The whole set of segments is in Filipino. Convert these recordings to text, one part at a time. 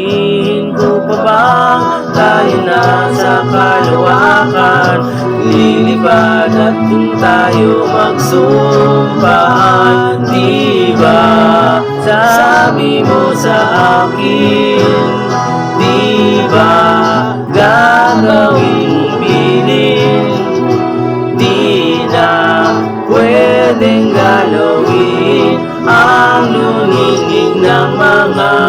Sasabihin ko pa bang tayo na sa kalawakan? Lilipad at dun tayo magsumpahan Di ba? Sabi mo sa akin Di ba gagawin bilin? Di na pwedeng galawin Ang luningin ng mga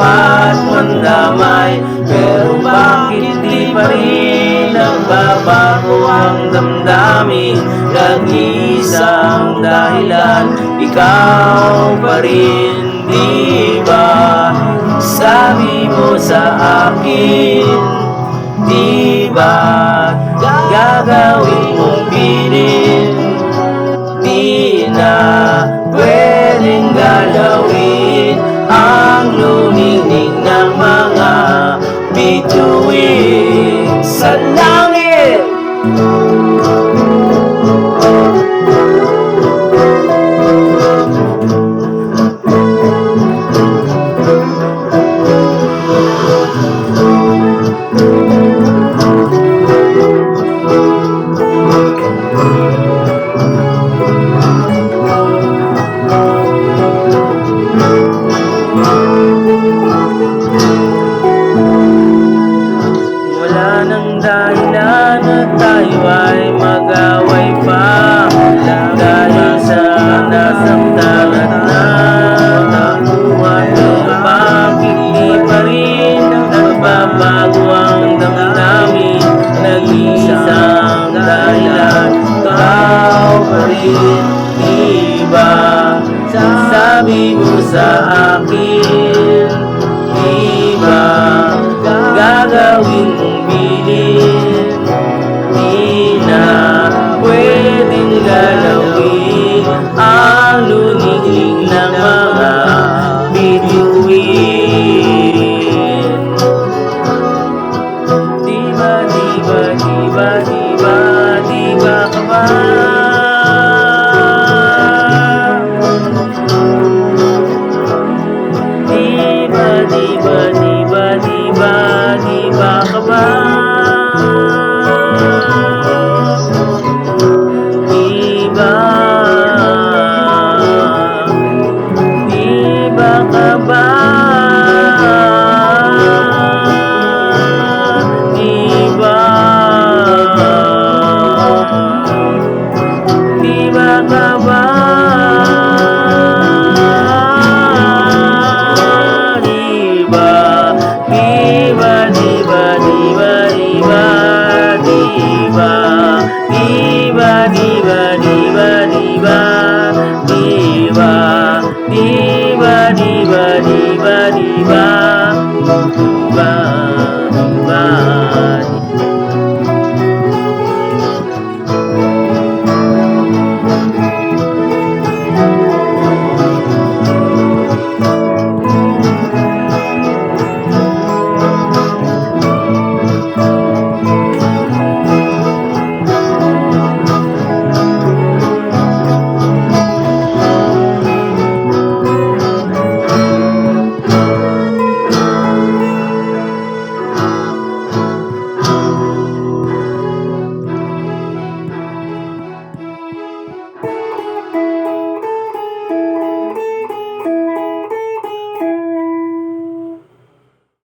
dapat mandamay Pero bakit di pa rin nagbabago ang damdamin? Nag-iisang dahilan, ikaw pa rin, di ba? Sabi mo sa akin Di ba? Gagawin mong bilin Wala nang dahilan at tayo ay mag-away pa Dahil sa nasaktan at natakuhan Bakit di pa rin nagbabago ang damdamin Nag-iisang dahilan Ikaw pa rin, di ba? Sabi mo sa akin Bye.